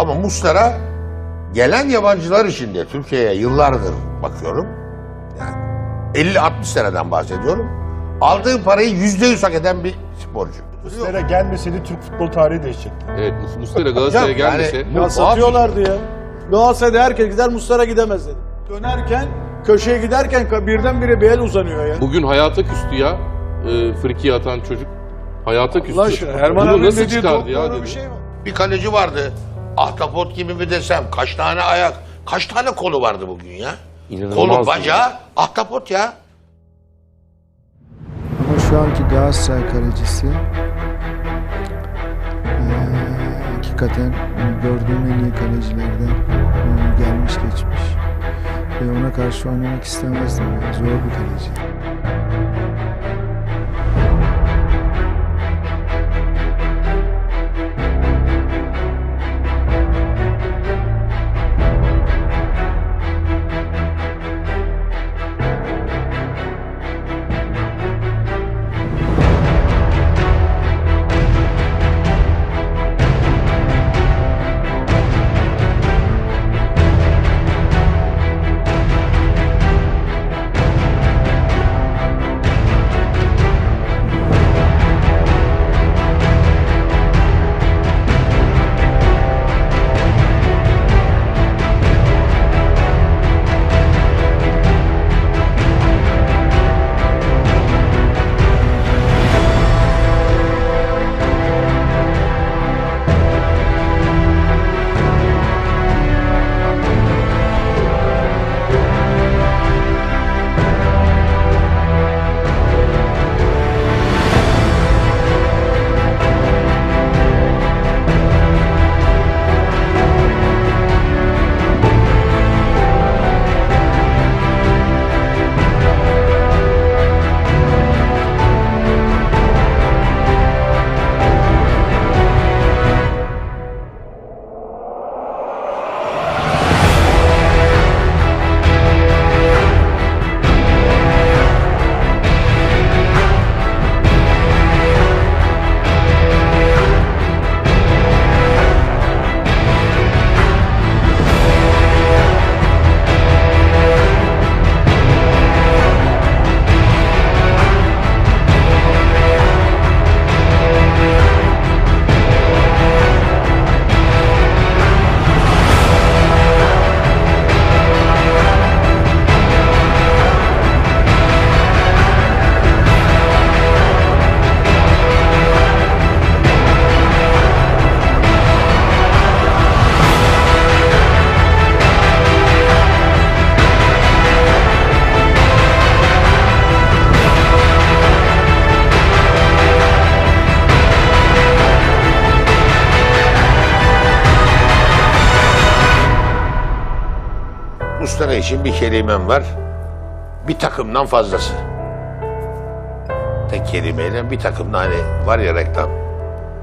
Ama Muslera gelen yabancılar için de Türkiye'ye yıllardır bakıyorum. Yani 50-60 seneden bahsediyorum. Aldığı parayı yüzde yüz hak eden bir sporcu. Muslera gelmeseydi Türk futbol tarihi değişecekti. Evet Mus- Muslera Galatasaray'a Hocam, yani gelmese bu- Ya satıyorlardı ya. Galatasaray'da herkes gider Muslera gidemez dedi. Dönerken köşeye giderken ka- birdenbire bir el uzanıyor ya. bugün hayata küstü ya. E, frikiye atan çocuk. Hayata küstü. Allah aşkına Erman Bunu nasıl dediği çıkardı ya doğru dedi. bir şey var. Bir kaleci vardı. Ahtapot gibi mi desem kaç tane ayak, kaç tane kolu vardı bugün ya? İnanılmaz Kolu, bacağı, ahtapot ya. Ama şu anki Galatasaray kalecisi eee, hakikaten gördüğüm en iyi kalecilerden gelmiş geçmiş. Ve ona karşı oynamak istemezdim. Yani. Zor bir kaleci. Muslera için bir kelimem var. Bir takımdan fazlası. Tek kelimeyle bir takımda hani var ya reklam.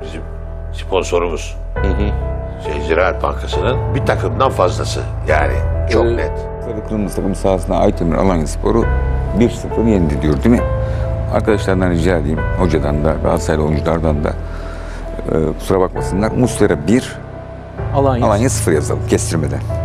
Bizim sponsorumuz. Şey, Ziraat Bankası'nın bir takımdan fazlası. Yani çok Ee, net. Sarı Kırmızı takım sahasında Aytemir Alanya Sporu 1-0 yendi diyor değil mi? Arkadaşlardan rica edeyim, hocadan da, Galatasaraylı oyunculardan da e, kusura bakmasınlar. Muslera 1, Alanya. Alanya 0 yazalım kestirmeden.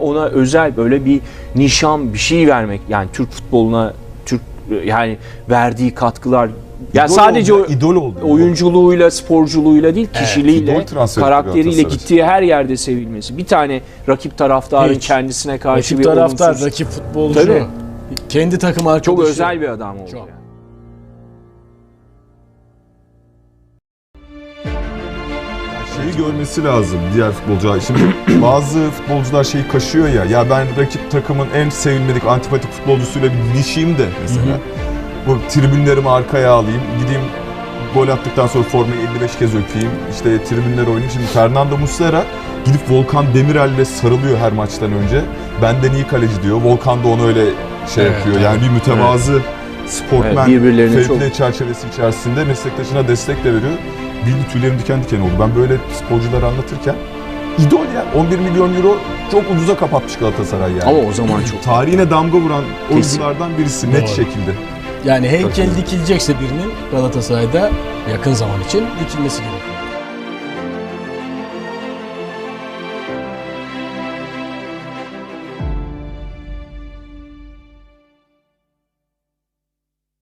Ona özel böyle bir nişan bir şey vermek yani Türk futboluna Türk yani verdiği katkılar yani İdol sadece oldu, o idol oldu. oyunculuğuyla, sporculuğuyla değil, kişiliğiyle, transferi karakteriyle gittiği her yerde sevilmesi. Bir tane rakip taraftarın Hiç. kendisine karşı Rakip bir taraftar, olumsuz, rakip futbolcu. Tabii. Kendi takım arkadaşı. çok özel bir adam oldu. Çok. yani. Şeyi görmesi lazım diğer futbolcular. Şimdi bazı futbolcular şeyi kaşıyor ya. Ya ben rakip takımın en sevilmedik antipatik futbolcusuyla bir didişeyim de mesela. Bu tribünlerimi arkaya alayım. Gideyim gol attıktan sonra formayı 55 kez öpeyim. İşte tribünler oynayayım. Şimdi Fernando Muslera gidip Volkan Demirel'le sarılıyor her maçtan önce. Benden iyi kaleci diyor. Volkan da onu öyle şey Evet, yapıyor. Yani bir mütevazı sportmen Evet, birbirlerini fevkile çerçevesi içerisinde meslektaşına destek de veriyor. Bir tüylerim diken diken oldu. Ben böyle sporcuları anlatırken idol ya. 11 milyon euro çok ucuza kapatmış Galatasaray yani. Ama o zaman çok Tarihine damga vuran oyunculardan birisi net Doğru. şekilde. Yani heykel dikilecekse birinin Galatasaray'da yakın zaman için dikilmesi gerekiyor.